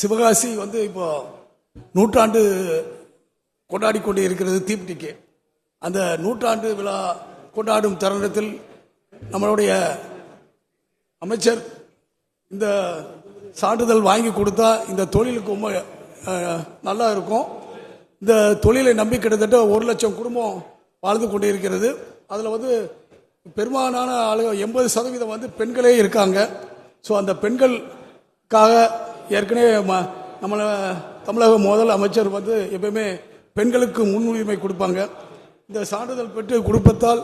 சிவகாசி வந்து இப்போ நூற்றாண்டு கொண்டாடி கொண்டு இருக்கிறது தீப்டிக்கு அந்த நூற்றாண்டு விழா கொண்டாடும் தருணத்தில் நம்மளுடைய அமைச்சர் இந்த சான்றிதழ் வாங்கி கொடுத்தா இந்த தொழிலுக்கு ரொம்ப நல்லா இருக்கும். இந்த தொழிலை நம்பி கிட்டத்தட்ட ஒரு லட்சம் குடும்பம் வாழ்ந்து கொண்டு இருக்கிறது. அதில் வந்து பெரும்பாலான ஆளுகள் எண்பது சதவீதம் வந்து பெண்களே இருக்காங்க. ஸோ அந்த பெண்களுக்காக ஏற்கனவே ம- தமிழக முதல் அமைச்சர் வந்து எப்பயுமே பெண்களுக்கு முன்னுரிமை கொடுப்பாங்க. இந்த சான்றிதழ் பெற்று கொடுப்பதால்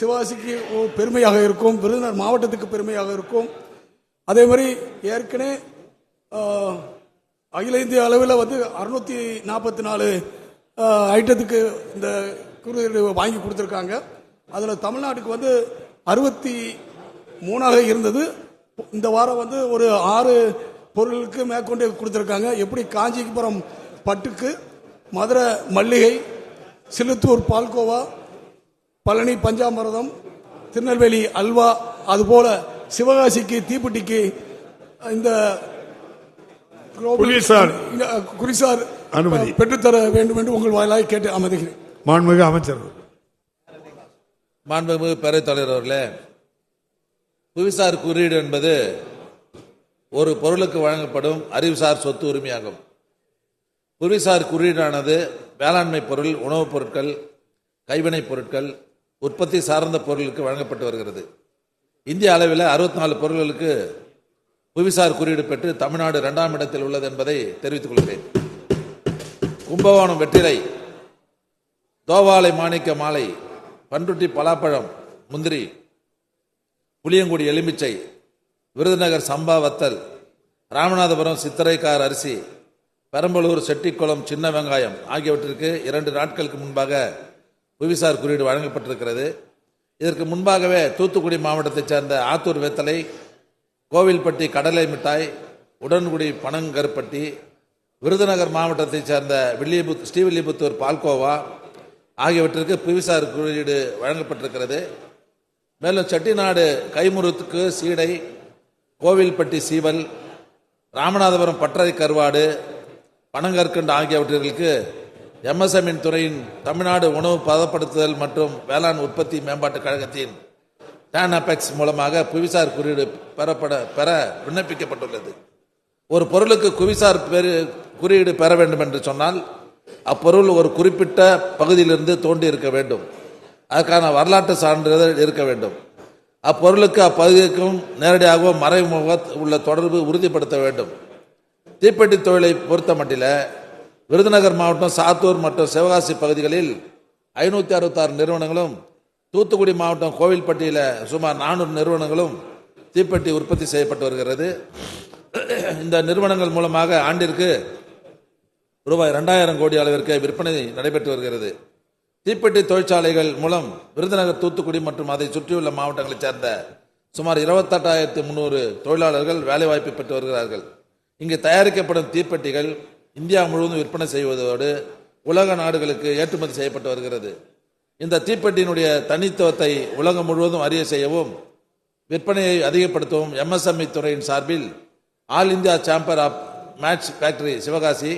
சிவாசிக்கு பெருமையாக இருக்கும். விருதுநர் மாவட்டத்துக்கு பெருமையாக இருக்கும். அதே மாதிரி ஏற்கனவே அகில இந்திய அளவில் வந்து அறுநூத்தி நாற்பத்தி நாலு ஐட்டத்துக்கு இந்த குறியீடு வாங்கி கொடுத்துருக்காங்க. அதில் தமிழ்நாட்டுக்கு வந்து அறுபத்தி மூணாக இருந்தது. இந்த வாரம் வந்து ஒரு ஆறு பொருளுக்கு மேற்கொண்டு கொடுத்துருக்காங்க. எப்படி காஞ்சிபுரம் பட்டுக்கு மதுரை மல்லிகை சிலுத்தூர் பால்கோவா பழனி பஞ்சாமிரதம் திருநெல்வேலி அல்வா அதுபோல சிவகாசிக்கு தீப்பெட்டிக்கு இந்த குறிசார் அனுமதி. பெற்றுத்தர வேண்டும் என்று உங்கள் வாயிலாய் கேட்டு அமர்கிறேன் மாண்புமிகு அமைச்சர் மாண்புமிகு பேரவைத் தலைவர் அவர்களே புவிசார் குறியீடு என்பது ஒரு பொருளுக்கு வழங்கப்படும் அறிவுசார் சொத்து உரிமையாகும். புவிசார் குறியீடானது வேளாண்மை பொருள் உணவுப் பொருட்கள் கைவினைப் பொருட்கள் உற்பத்தி சார்ந்த பொருளுக்கு வழங்கப்பட்டு வருகிறது. இந்திய அளவில் அறுபத்தி நாலு பொருள்களுக்கு புவிசார் குறியீடு பெற்று தமிழ்நாடு இரண்டாம் இடத்தில் உள்ளது என்பதை தெரிவித்துக் கொள்கிறேன். கும்பகோணம் வெற்றிலை தோவாலை மாணிக்க மாலை பன்ருட்டி பலாப்பழம் முந்திரி புளியங்குடி எலுமிச்சை விருதுநகர் சம்பா வத்தல் ராமநாதபுரம் சித்திரைக்கார் அரிசி பெரம்பலூர் செட்டிக்குளம் சின்ன வெங்காயம் ஆகியவற்றிற்கு இரண்டு நாட்களுக்கு முன்பாக புவிசார் குறியீடு வழங்கப்பட்டிருக்கிறது. இதற்கு முன்பாகவே தூத்துக்குடி மாவட்டத்தைச் சேர்ந்த ஆத்தூர் வெத்தலை கோவில்பட்டி கடலை மிட்டாய் உடன்குடி பனங்கருப்பட்டி விருதுநகர் மாவட்டத்தைச் சேர்ந்த வில்லியபுத் ஸ்ரீவில்லிபுத்தூர் பால்கோவா ஆகியவற்றிற்கு புவிசார் குறியீடு வழங்கப்பட்டிருக்கிறது. மேலும் செட்டிநாடு கைமுறுத்துக்கு சீடை கோவில்பட்டி சீவல் ராமநாதபுரம் பட்டறை கருவாடு பனங்கற்கண்டு ஆகியவற்றிற்கு எம்எஸ்எம்இன் துறையின் தமிழ்நாடு உணவு பதப்படுத்துதல் மற்றும் வேளாண் உற்பத்தி மேம்பாட்டுக் கழகத்தின் டேன் அபெக்ஸ் மூலமாக புவிசார் குறியீடு பெறப்பட பெற விண்ணப்பிக்கப்பட்டுள்ளது. ஒரு பொருளுக்கு குவிசார் குறியீடு பெற வேண்டும் என்று சொன்னால் அப்பொருள் ஒரு குறிப்பிட்ட பகுதியிலிருந்து தோண்டி இருக்க வேண்டும். அதற்கான வரலாற்று சான்றிதழ் இருக்க வேண்டும். அப்பொருளுக்கு அப்பகுதிக்கும் நேரடியாகவோ மறைமுக உள்ள தொடர்பு உறுதிப்படுத்த வேண்டும். தீப்பெட்டி தொழிலை பொறுத்த மட்டில விருதுநகர் மாவட்டம் சாத்தூர் மற்றும் சிவகாசி பகுதிகளில் ஐநூற்றி அறுபத்தாறு நிறுவனங்களும் தூத்துக்குடி மாவட்டம் கோவில்பட்டியில் சுமார் நானூறு நிறுவனங்களும் தீப்பெட்டி உற்பத்தி செய்யப்பட்டு வருகிறது. இந்த நிறுவனங்கள் மூலமாக ஆண்டிற்கு ரூபாய் ரெண்டாயிரம் கோடி அளவிற்கு விற்பனை நடைபெற்று வருகிறது. தீப்பெட்டி தொழிற்சாலைகள் மூலம் விருதுநகர் தூத்துக்குடி மற்றும் அதை சுற்றியுள்ள மாவட்டங்களைச் சேர்ந்த சுமார் இருபத்தெட்டாயிரத்தி முந்நூறு தொழிலாளர்கள் வேலைவாய்ப்பு பெற்று வருகிறார்கள். இங்கு தயாரிக்கப்படும் தீப்பெட்டிகள் இந்தியா முழுவதும் விற்பனை செய்வதோடு உலக நாடுகளுக்கு ஏற்றுமதி செய்யப்பட்டு வருகிறது. இந்த தீப்பெட்டியினுடைய தனித்துவத்தை உலகம் முழுவதும் அறிய செய்யவும் விற்பனையை அதிகப்படுத்தவும் எம்எஸ்எம்இ துறையின் சார்பில் all India chamber of match factory Sivakasi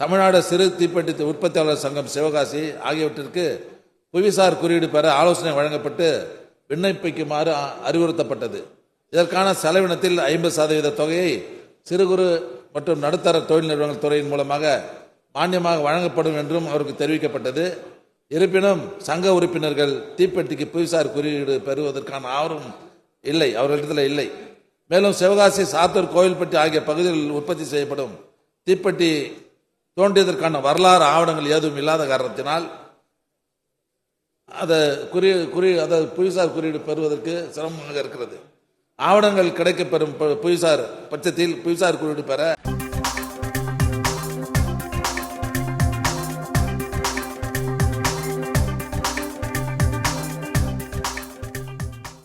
Tamil Nadu சிறு தீப்பெட்டி உற்பத்தியாளர் சங்கம் சிவகாசி ஆகியவற்றிற்கு புவிசார் குறியீடு பெற ஆலோசனை வழங்கப்பட்டு விண்ணப்பிக்குமாறு அறிவுறுத்தப்பட்டது. இதற்கான செலவினத்தில் ஐம்பது சதவீத தொகையை சிறு குறு மற்றும் நடுத்தர தொழில் நிறுவனங்கள் துறையின் மூலமாக மானியமாக வழங்கப்படும் என்றும் அவருக்கு தெரிவிக்கப்பட்டது. இருப்பினும் சங்க உறுப்பினர்கள் தீப்பெட்டிக்கு புவிசார் குறியீடு பெறுவதற்கான ஆர்வம் இல்லை அவர்களிடத்தில் இல்லை. மேலும் சிவகாசி சாத்தூர் கோவில்பட்டி ஆகிய பகுதிகளில் உற்பத்தி செய்யப்படும் தீப்பெட்டி தோன்றியதற்கான வரலாறு ஆவணங்கள் ஏதும் இல்லாத காரணத்தினால் அதை குறி குறி அதை புவிசார் குறியீடு பெறுவதற்கு சிரமமாக இருக்கிறது. ஆவணங்கள் கிடைக்கப்பெறும் புவிசார் பட்சத்தில் புவிசார் குறியீடு பெற